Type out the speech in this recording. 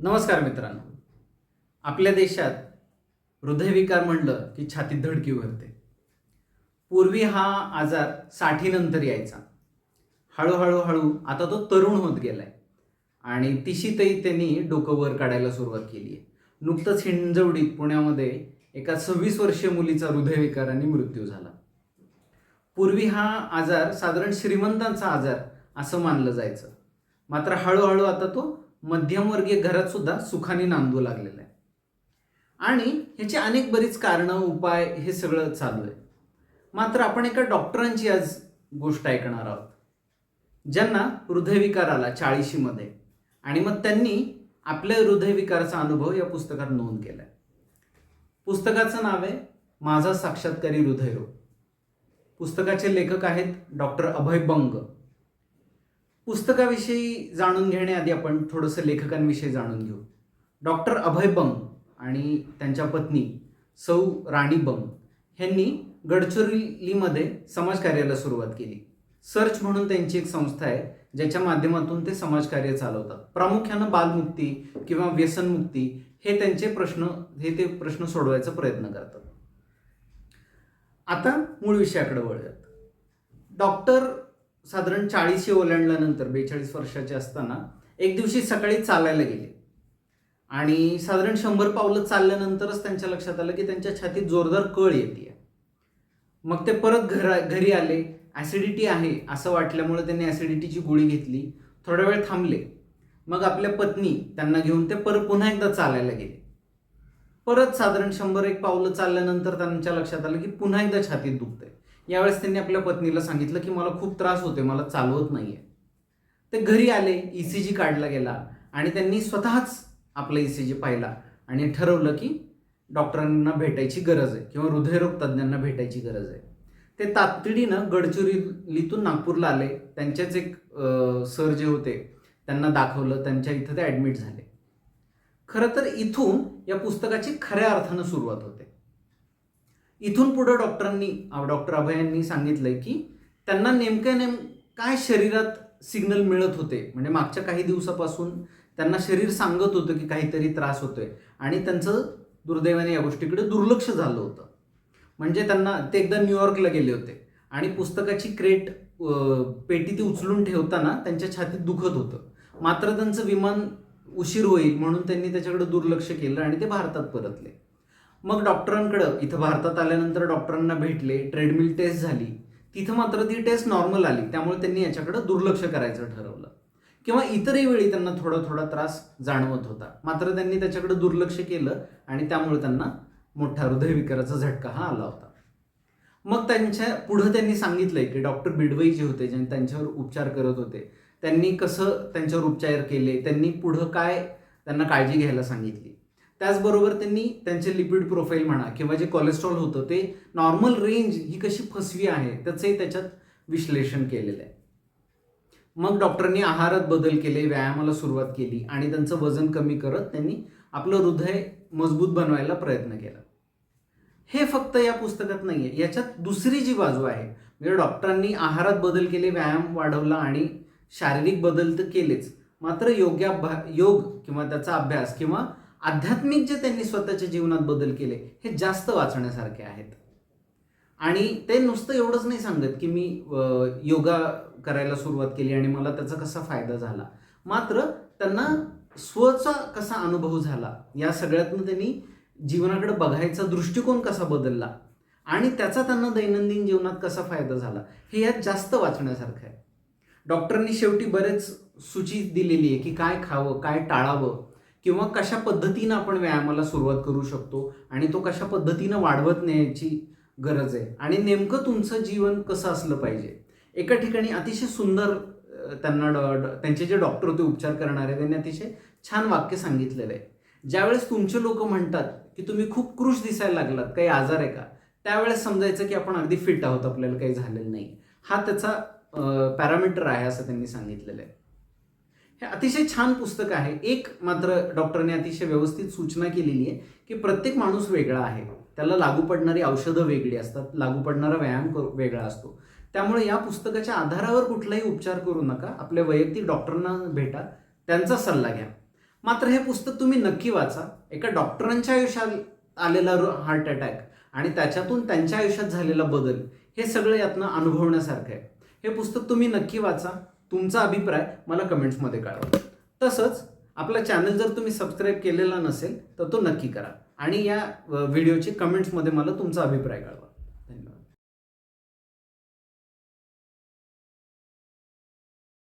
नमस्कार मित्रांनो. आपल्या देशात हृदयविकार म्हणलं की छातीत धडकी भरते पूर्वी हा आजार साठीनंतर यायचा. हळूहळू हळू आता तो तरुण होत गेलाय. आणि तिशीतही त्यांनी डोकं वर काढायला सुरुवात केली आहे. नुकतंच हिंजवडीत पुण्यामध्ये एका सव्वीस वर्षीय मुलीचा हृदयविकाराने मृत्यू झाला. पूर्वी हा आजार साधारण श्रीमंतांचा आजार असं मानलं जायचं. मात्र हळूहळू आता तो मध्यमवर्गीय घरात सुद्धा सुखाने नांदू लागलेलं आहे. आणि ह्याची अनेक बरीच कारणं उपाय हे सगळं चालू आहे. मात्र आपण एका डॉक्टरांची आज गोष्ट ऐकणार आहोत. ज्यांना हृदयविकार आला चाळीशीमध्ये आणि मग त्यांनी आपल्या हृदयविकाराचा अनुभव या पुस्तकात नोंद केलाय. पुस्तकाचं नाव आहे माझा साक्षात्कारी हृदयरोग. पुस्तकाचे लेखक आहेत डॉक्टर अभय बंग. पुस्तकाविषयी जाणून घेण्याआधी आपण थोडंसं लेखकांविषयी जाणून घेऊ. डॉक्टर अभय बंग आणि त्यांच्या पत्नी सौ राणी बंग ह्यांनी गडचिरोलीमध्ये समाजकार्याला सुरुवात केली. सर्च म्हणून त्यांची एक संस्था आहे ज्याच्या माध्यमातून ते समाजकार्य चालवतात. प्रामुख्यानं बालमुक्ती किंवा व्यसनमुक्ती हे त्यांचे प्रश्न हे ते प्रश्न सोडवायचा प्रयत्न करतात. आता मूळ विषयाकडे वळूयात. डॉक्टर साधारण चाळीशी ओलांडल्यानंतर बेचाळीस वर्षाचे असताना एक दिवशी सकाळी चालायला गेले. आणि साधारण शंभर पावलं चालल्यानंतरच त्यांच्या लक्षात आलं की त्यांच्या छातीत जोरदार कळ येते मग ते परत घरा घरी आले. ॲसिडिटी आहे असं वाटल्यामुळे त्यांनी ॲसिडिटीची गोळी घेतली. थोडा वेळ थांबले. मग आपल्या पत्नी त्यांना घेऊन ते परत पुन्हा एकदा चालायला गेले. परत साधारण शंभर एक पावलं चालल्यानंतर त्यांच्या लक्षात आलं की पुन्हा एकदा छातीत दुखतंय. यावेळेस त्यांनी आपल्या पत्नीला सांगितलं की मला खूप त्रास होते मला चालवत नाही आहे ते घरी आले ई सी जी काढला गेला आणि त्यांनी स्वतःच आपला ई सी जी पाहिला आणि ठरवलं की डॉक्टरांना भेटायची गरज आहे किंवा हृदयरोग तज्ज्ञांना भेटायची गरज आहे. ते तातडीनं गडचिरोलीतून नागपूरला आले. त्यांचेच एक सर जे होते त्यांना दाखवलं त्यांच्या इथं ते ॲडमिट झाले. खरं तर इथून या पुस्तकाची खऱ्या अर्थानं सुरुवात होते. इथून पुढं डॉक्टरांनी डॉक्टर अभयांनी सांगितलंय की त्यांना नेमक्या नेम काय शरीरात सिग्नल मिळत होते? म्हणजे मागच्या काही दिवसापासून त्यांना शरीर सांगत होतं की काहीतरी त्रास होतोय. आणि त्यांचं दुर्दैवाने या गोष्टीकडे दुर्लक्ष झालं होतं. म्हणजे त्यांना ते एकदा न्यूयॉर्कला गेले होते. आणि पुस्तकाची क्रेट पेटी ती उचलून ठेवताना त्यांच्या छातीत दुखत होतं. मात्र त्यांचं विमान उशीर होईल म्हणून त्यांनी त्याच्याकडे दुर्लक्ष केलं आणि ते भारतात परतले. मग डॉक्टरांकडं इथं भारतात आल्यानंतर डॉक्टरांना भेटले ट्रेडमिल टेस्ट झाली तिथं मात्र ती टेस्ट नॉर्मल आली त्यामुळे त्यांनी याच्याकडे दुर्लक्ष करायचं ठरवलं. किंवा इतरही वेळी त्यांना थोडा थोडा त्रास जाणवत होता. मात्र त्यांनी त्याच्याकडे दुर्लक्ष केलं आणि त्यामुळे त्यांना मोठा हृदयविकाराचा झटका हा आला होता. मग त्यांच्या पुढं त्यांनी सांगितलंय की डॉक्टर बिडवई जे होते ज्यांनी त्यांच्यावर उपचार करत होते त्यांनी कसं त्यांच्यावर उपचार केले त्यांनी पुढं काय त्यांना काळजी घ्यायला सांगितली. त्याचबरोबर त्यांनी त्यांचे लिपिड प्रोफाईल म्हणा किंवा जे कोलेस्ट्रॉल होतं ते नॉर्मल रेंज ही कशी फसवी आहे त्याचंही त्याच्यात विश्लेषण केलेलं आहे. मग डॉक्टरांनी आहारात बदल केले व्यायामाला सुरुवात केली आणि त्यांचं वजन कमी करत त्यांनी आपलं हृदय मजबूत बनवायला प्रयत्न केला. हे फक्त या पुस्तकात नाही आहे याच्यात दुसरी जी बाजू आहे म्हणजे डॉक्टरांनी आहारात बदल केले व्यायाम वाढवला आणि शारीरिक बदल तर केलेच मात्र योग्याभ्या योग किंवा त्याचा अभ्यास किंवा आध्यात्मिक जे त्यांनी स्वतःच्या जीवनात बदल केले हे जास्त वाचण्यासारखे आहेत. आणि ते नुसतं एवढंच नाही सांगत की मी योगा करायला सुरुवात केली आणि मला त्याचा कसा फायदा झाला. मात्र त्यांना स्वचा कसा अनुभव झाला या सगळ्यातनं त्यांनी जीवनाकडे बघायचा दृष्टिकोन कसा बदलला आणि त्याचा त्यांना दैनंदिन जीवनात कसा फायदा झाला हे यात जास्त वाचण्यासारखं आहे. डॉक्टरांनी शेवटी बरेच सूची दिलेली आहे की काय खावं काय टाळावं किंवा कशा पद्धतीनं आपण व्यायामाला सुरुवात करू शकतो आणि तो कशा पद्धतीनं वाढवत न्यायची गरज आहे? आणि नेमकं तुमचं जीवन कसं असलं पाहिजे? एका ठिकाणी अतिशय सुंदर त्यांना त्यांचे जे डॉक्टर होते उपचार करणारे त्यांनी अतिशय छान वाक्य सांगितलेलं आहे. ज्यावेळेस तुमचे लोक म्हणतात की तुम्ही खूप कृष दिसायला लागलात काही आजार आहे का? त्यावेळेस समजायचं की आपण अगदी फिट आहोत आपल्याला काही झालेलं नाही. हा त्याचा पॅरामीटर आहे असं त्यांनी सांगितलेलं आहे. हे अतिशय छान पुस्तक आहे. एक मात्र डॉक्टरने अतिशय व्यवस्थित सूचना केलेली आहे की प्रत्येक माणूस वेगळा आहे. त्याला लागू पडणारी औषधं वेगळी असतात लागू पडणारा व्यायाम वेगळा असतो. त्यामुळे या पुस्तकाच्या आधारावर कुठलाही उपचार करू नका. आपल्या वैयक्तिक डॉक्टरांना भेटा त्यांचा सल्ला घ्या. मात्र हे पुस्तक तुम्ही नक्की वाचा. एका डॉक्टरांच्या आयुष्यात आलेला हार्ट अटॅक आणि त्याच्यातून त्यांच्या आयुष्यात झालेला बदल हे सगळं यातनं अनुभवण्यासारखं आहे. हे पुस्तक तुम्ही नक्की वाचा. तुमचा अभिप्राय मला कमेंट्समध्ये कळवा. तसंच आपला चॅनल जर तुम्ही सबस्क्राईब केलेला नसेल तर तो नक्की करा. आणि या व्हिडिओची कमेंट्समध्ये मला तुमचा अभिप्राय कळवा.